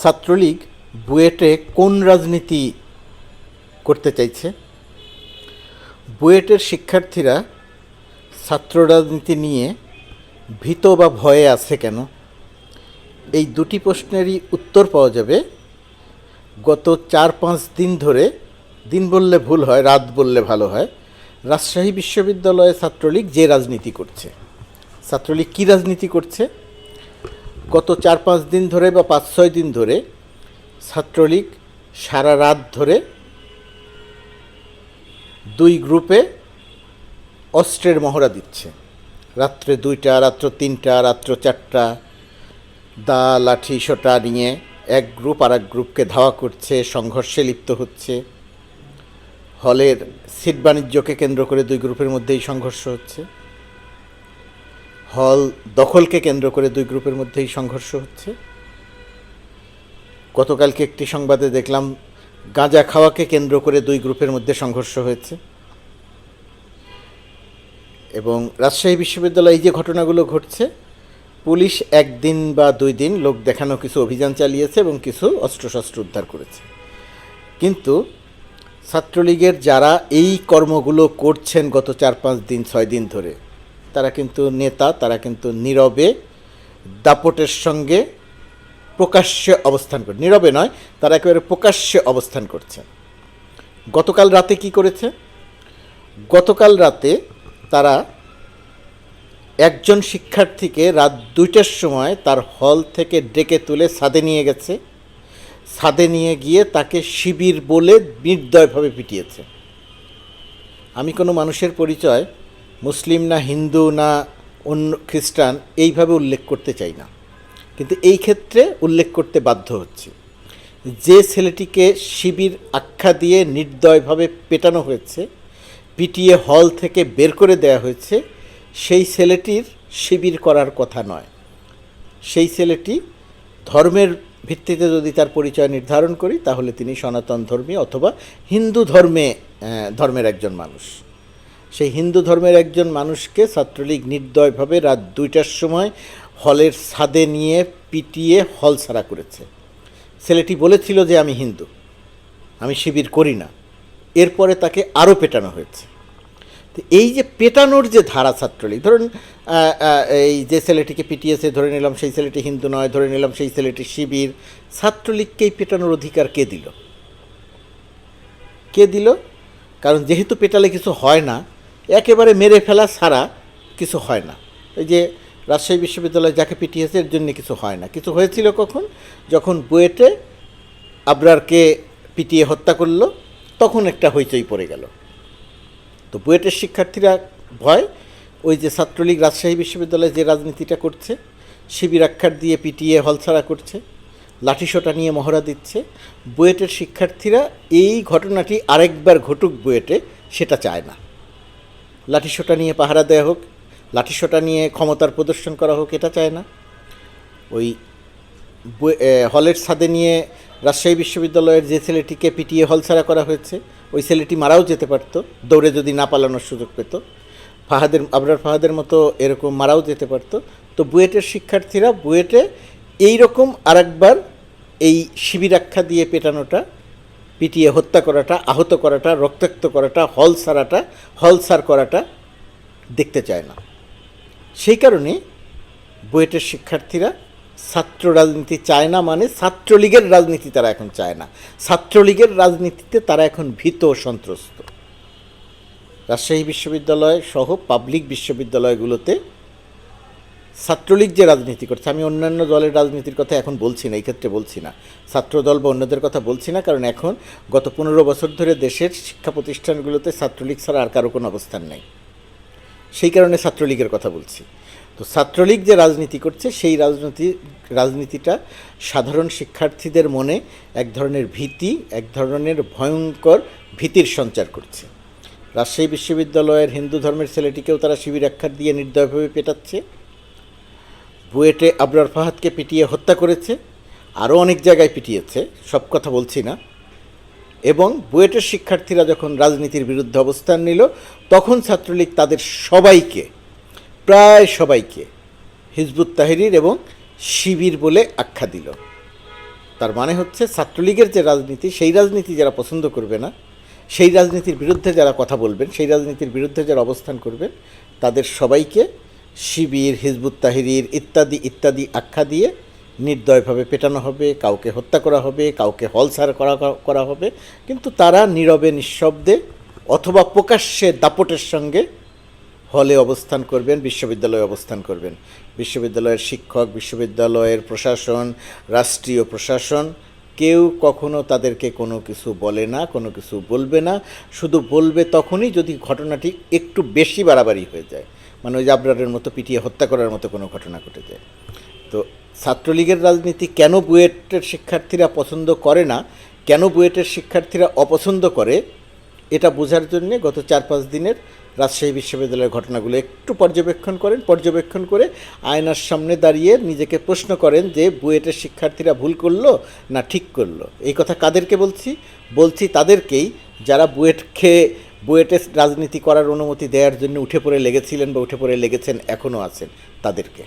ছাত্রলীগ বুয়েটে কোন রাজনীতি করতে চাইছে? বুয়েটের শিক্ষার্থীরা ছাত্র রাজনীতি নিয়ে ভীত বা ভয়ে আছে কেন? এই দুটি প্রশ্নেরই উত্তর পাওয়া যাবে। গত চার পাঁচ দিন ধরে দিন বললে ভুল হয়, রাত বললে ভালো হয়। রাজশাহী বিশ্ববিদ্যালয়ে ছাত্রলীগ যে রাজনীতি করছে, ছাত্রলীগ কী রাজনীতি করছে? গত চার পাঁচ দিন ধরে বা পাঁচ ছয় দিন ধরে ছাত্রলীগ সারা রাত ধরে দুই গ্রুপে অস্ত্রের মহড়া দিচ্ছে। রাত্রে দুইটা, রাত্র তিনটা, রাত্র চারটা, দা, লাঠি, সোটা নিয়ে এক গ্রুপ আর এক গ্রুপকে ধাওয়া করছে, সংঘর্ষে লিপ্ত হচ্ছে। হলের সিট বাণিজ্যকে কেন্দ্র করে দুই গ্রুপের মধ্যেই সংঘর্ষ হচ্ছে। হল দখলকে কেন্দ্র করে দুই গ্রুপের মধ্যেই সংঘর্ষ হচ্ছে। গতকালকে একটি সংবাদে দেখলাম, গাঁজা খাওয়াকে কেন্দ্র করে দুই গ্রুপের মধ্যে সংঘর্ষ হয়েছে। এবং রাজশাহী বিশ্ববিদ্যালয়ে এই যে ঘটনাগুলো ঘটছে, পুলিশ একদিন বা দুই দিন লোক দেখানো কিছু অভিযান চালিয়েছে এবং কিছু অস্ত্রশস্ত্র উদ্ধার করেছে। কিন্তু ছাত্রলীগের যারা এই কর্মগুলো করছেন গত চার পাঁচ দিন, ছয় দিন ধরে তারা কিন্তু নেতা, তারা কিন্তু নীরবে, দাপটের সঙ্গে প্রকাশ্যে অবস্থান করে, নীরবে নয়, তারা একেবারে প্রকাশ্যে অবস্থান করছে। গতকাল রাতে কি করেছে? গতকাল রাতে তারা একজন শিক্ষার্থীকে রাত দুইটার সময় তার হল থেকে ডেকে তুলে ছাদে নিয়ে গেছে। ছাদে নিয়ে গিয়ে তাকে শিবির বলে নির্দয়ভাবে পিটিয়েছে। আমি কোনো মানুষের পরিচয় মুসলিম না হিন্দু না অন্য খ্রিস্টান এইভাবে উল্লেখ করতে চাই না। কিন্তু এই ক্ষেত্রে উল্লেখ করতে বাধ্য হচ্ছে। যে ছেলেটিকে শিবির আখ্যা দিয়ে নির্দয়ভাবে পেটানো হয়েছে, পিটিয়ে হল থেকে বের করে দেওয়া হয়েছে, সেই ছেলেটির শিবির করার কথা নয়। সেই ছেলেটি ধর্মের ভিত্তিতে যদি তার পরিচয় নির্ধারণ করি, তাহলে তিনি সনাতন ধর্মী অথবা হিন্দু ধর্মে ধর্মের একজন মানুষ। সেই হিন্দু ধর্মের একজন মানুষকে ছাত্রলীগ নির্দয়ভাবে রাত দুইটার সময় হলের ছাদে নিয়ে পিটিয়ে হল ছাড়া করেছে। ছেলেটি বলেছিল যে আমি হিন্দু, আমি শিবির করি না। এরপরে তাকে আরও পেটানো হয়েছে। তো এই যে পেটানোর যে ধারা ছাত্রলীগ, ধরুন এই যে ছেলেটিকে পিটিয়েছে, ধরে নিলাম সেই ছেলেটি হিন্দু নয়, ধরে নিলাম সেই ছেলেটি শিবির, ছাত্রলীগকেই পেটানোর অধিকার কে দিল? কে দিল? কারণ যেহেতু পেটালে কিছু হয় না একেবারে মেরে ফেলা ছাড়া কিছু হয় না। এই যে রাজশাহী বিশ্ববিদ্যালয়ে যাকে পিটিয়েছে, এর জন্য কিছু হয় না। কিছু হয়েছিল কখন? যখন বুয়েটে আবরারকে পিটিয়ে হত্যা করল, তখন একটা হইচই পড়ে গেল। তো বুয়েটের শিক্ষার্থীরা ভয়, ওই যে ছাত্রলীগ রাজশাহী বিশ্ববিদ্যালয়ে যে রাজনীতিটা করছে, শিবির আখ্যার দিয়ে পিটিয়ে হলছাড়া করছে, লাঠিসোটা নিয়ে মহড়া দিচ্ছে, বুয়েটের শিক্ষার্থীরা এই ঘটনাটি আরেকবার ঘটুক বুয়েটে, সেটা চায় না। লাঠিসোটা নিয়ে পাহারা দেওয়া হোক, লাঠিসোটা নিয়ে ক্ষমতার প্রদর্শন করা হোক, এটা চায় না। ওই হলের ছাদে নিয়ে রাজশাহী বিশ্ববিদ্যালয়ের যে ছেলেটিকে পিটিয়ে হল ছাড়া করা হয়েছে, ওই ছেলেটি মারাও যেতে পারত, দৌড়ে যদি না পালানোর সুযোগ পেত। ফাহাদের, আবরার ফাহাদের মতো এরকম মারাও যেতে পারত। তো বুয়েটের শিক্ষার্থীরা বুয়েটে এই রকম আরেকবার এই শিবির আখ্যা দিয়ে পেটানোটা পিটিয়ে হত্যা করাটা, আহত করাটা, রক্তাক্ত করাটা, হল সারাটা, হল সার করাটা দেখতে চায় না। সেই কারণে বুয়েটের শিক্ষার্থীরা ছাত্র রাজনীতি চায় না মানে ছাত্রলীগের রাজনীতি তারা এখন চায় না। ছাত্রলীগের রাজনীতিতে তারা এখন ভীত সন্ত্রস্ত। রাজশাহী বিশ্ববিদ্যালয় সহ পাবলিক বিশ্ববিদ্যালয়গুলোতে ছাত্রলীগ যে রাজনীতি করছে, আমি অন্যান্য দলের রাজনীতির কথা এখন বলছি না, এই ক্ষেত্রে বলছি না। ছাত্রদল বা অন্যদের কথা বলছি না, কারণ এখন গত পনেরো বছর ধরে দেশের শিক্ষা প্রতিষ্ঠানগুলোতে ছাত্রলীগ ছাড়া আর কারও কোনো অবস্থান নেই। সেই কারণে ছাত্রলীগের কথা বলছি। তো ছাত্রলীগ যে রাজনীতি করছে, সেই রাজনীতি, রাজনীতিটা সাধারণ শিক্ষার্থীদের মনে এক ধরনের ভীতি, এক ধরনের ভয়ঙ্কর ভীতির সঞ্চার করছে। রাজশাহী বিশ্ববিদ্যালয়ের হিন্দু ধর্মের ছেলেটিকেও তারা শিবির আখ্যার দিয়ে নির্দয়ভাবে পেটাচ্ছে। বুয়েটে আবরার ফাহাদকে পিটিয়ে হত্যা করেছে, আরও অনেক জায়গায় পিটিয়েছে, সব কথা বলছি না। এবং বুয়েটের শিক্ষার্থীরা যখন রাজনীতির বিরুদ্ধে অবস্থান নিল, তখন ছাত্রলীগ তাদের সবাইকে, প্রায় সবাইকে, হিজবুত তাহরির এবং শিবির বলে আখ্যা দিল। তার মানে হচ্ছে ছাত্রলীগের যে রাজনীতি, সেই রাজনীতি যারা পছন্দ করবে না, সেই রাজনীতির বিরুদ্ধে যারা কথা বলবেন, সেই রাজনীতির বিরুদ্ধে যারা অবস্থান করবেন, তাদের সবাইকে শিবির, হিজবুত তাহিরির ইত্যাদি ইত্যাদি আখ্যা দিয়ে নির্দয়ভাবে পেটানো হবে, কাউকে হত্যা করা হবে, কাউকে হলসার করা করা হবে। কিন্তু তারা নীরবে, নিঃশব্দে অথবা প্রকাশ্যে দাপটের সঙ্গে হলে অবস্থান করবেন, বিশ্ববিদ্যালয়ে অবস্থান করবেন। বিশ্ববিদ্যালয়ের শিক্ষক, বিশ্ববিদ্যালয়ের প্রশাসন, রাষ্ট্রীয় প্রশাসন কেউ কখনো তাদেরকে কোনো কিছু বলে না, কোনো কিছু বলবে না। শুধু বলবে তখনই যদি ঘটনাটি একটু বেশি বাড়াবাড়ি হয়ে যায়। মানে ওই যে আবরারের মতো পিটিয়ে হত্যা করার মতো কোনো ঘটনা ঘটে যায় তো ছাত্রলীগের রাজনীতি কেন বুয়েটের শিক্ষার্থীরা পছন্দ করে না, কেন বুয়েটের শিক্ষার্থীরা অপছন্দ করে, এটা বোঝার জন্য গত চার পাঁচ দিনের রাজশাহী বিশ্ববিদ্যালয়ের ঘটনাগুলো একটু পর্যবেক্ষণ করেন, পর্যবেক্ষণ করে আয়নার সামনে দাঁড়িয়ে নিজেকে প্রশ্ন করেন যে বুয়েটের শিক্ষার্থীরা ভুল করল না ঠিক করল। এই কথা কাদেরকে বলছি? বলছি তাদেরকেই যারা বুয়েট খেয়ে বুয়েটের রাজনীতি করার অনুমতি দেওয়ার জন্য উঠে পড়ে লেগেছিলেন বা উঠে পড়ে লেগেছেন, এখনও আছেন তাদেরকে।